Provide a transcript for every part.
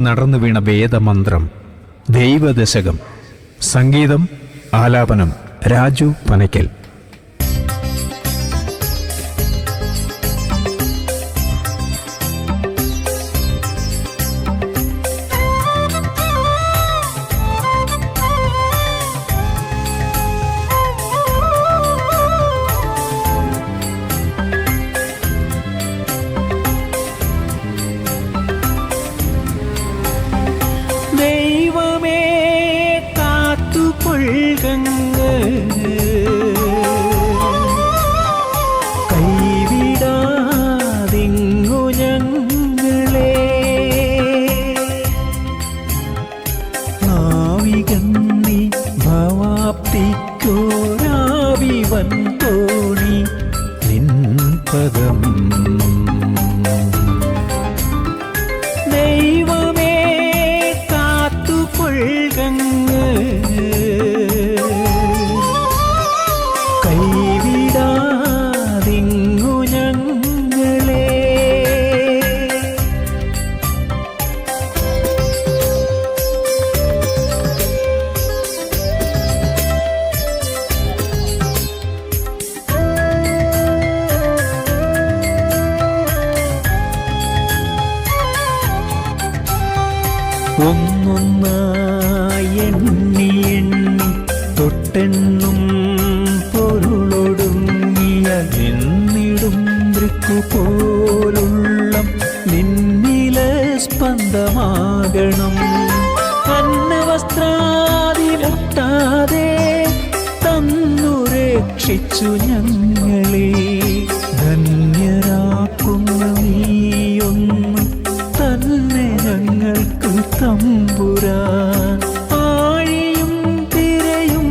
നടന്നു വീണ വേദമന്ത്രം ദൈവദശകം സംഗീതം ആലാപനം രാജു പനയ്ക്കൽ കൈവിടാതിങ്ങു ഞങ്ങളെ. തോണി നിൻ പദം ഒന്നൊന്നായി എണ്ണി എണ്ണി തൊട്ടെണ്ണും പൊരുളൊടുങ്ങിയ നിന്നിടും ദൃക്കു പോലുള്ള നിന്നില സ്പന്ദമാകണം. അന്നവസ്ത്രാദി മുട്ടാതെ തന്നു രക്ഷിച്ചു ഞങ്ങളെ. തമ്പുരാൻ. ആഴിയും തിരയും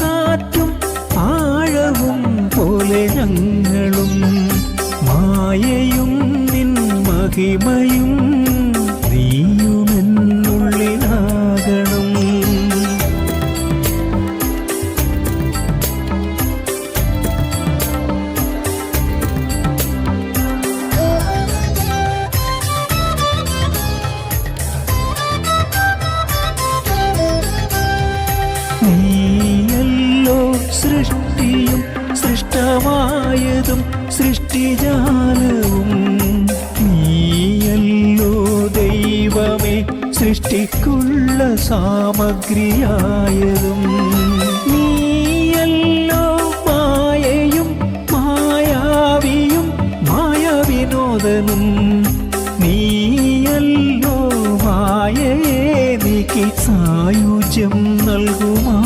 കാറ്റും ആഴവും മായയും നിൻ മഹിമയും നീയുമെന്നുള്ളിലാകണം സൃഷ്ടമായതും സൃഷ്ടിജാലവും നീയല്ലോ ദൈവമേ സൃഷ്ടിക്കുള്ള സാമഗ്രിയായതും. നീയല്ലോ മായയും മായാവിയും മായവിനോദനും. നീയല്ലോ മായയെ നീക്കി സായുജ്യം നൽകുമാ